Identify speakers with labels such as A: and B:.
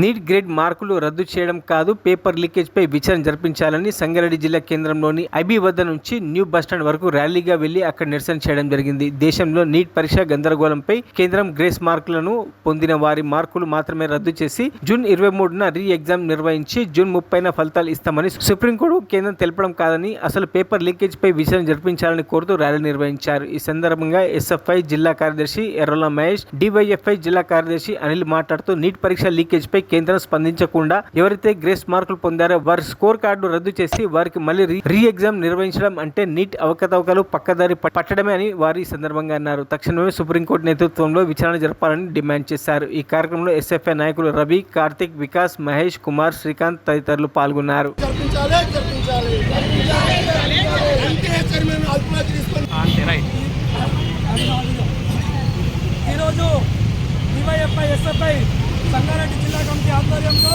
A: Neat grade మార్కులు రద్దు చేయడం కాదు పేపర్ లీకేజ్ పై విచారణ జరిపించాలని సంగారెడ్డి జిల్లా కేంద్రంలోని ఐబీ వద్ద నుంచి న్యూ బస్టాండ్ వరకు ర్యాలీగా వెళ్ళి అక్కడ నిరసన చేయడం జరిగింది. దేశంలో నీట్ పరీక్ష గందరగోళంపై కేంద్రం గ్రేస్ మార్కులను పొందిన వారి మార్కులు మాత్రమే రద్దు చేసి జూన్ ఇరవై మూడున రీ ఎగ్జామ్ నిర్వహించి జూన్ ముప్పైన ఫలితాలు ఇస్తామని సుప్రీంకోర్టు కేంద్రం తెలపడం కాదని అసలు పేపర్ లీకేజ్ పై విచారణ జరిపించాలని కోరుతూ ర్యాలీ నిర్వహించారు. ఈ సందర్భంగా ఎస్ఎఫ్ఐ జిల్లా కార్యదర్శి ఎర్రల మహేష్ డివైఎఫ్ఐ జిల్లా కార్యదర్శి అనిల్ మాట్లాడుతూ నీట్ పరీక్ష లీకేజ్ పై కేంద్రం స్పందించకుండా ఎవరైతే గ్రేస్ మార్కులు పొందారో వారి స్కోర్ కార్డు రద్దు చేసి వారికి మళ్ళీ రీ- ఎగ్జామ్ నిర్వహించడం అంటే నీట్ అవకతవకలు పక్కదారి పట్టడమే అని వారు ఈ సందర్భంగా అన్నారు. తక్షణమే సుప్రీంకోర్టు నేతృత్వంలో విచారణ జరపాలని డిమాండ్ చేశారు. ఈ కార్యక్రమంలో ఎస్ఎఫ్ఐ నాయకులు రవి కార్తిక్ వికాస్ మహేష్ కుమార్ శ్రీకాంత్ తదితరులు పాల్గొన్నారు.
B: ఈరోజు డివైఎఫ్ఐ ఎస్ఎఫ్ఐ సంగారెడ్డి జిల్లా కమిటీ ఆధ్వర్యంలో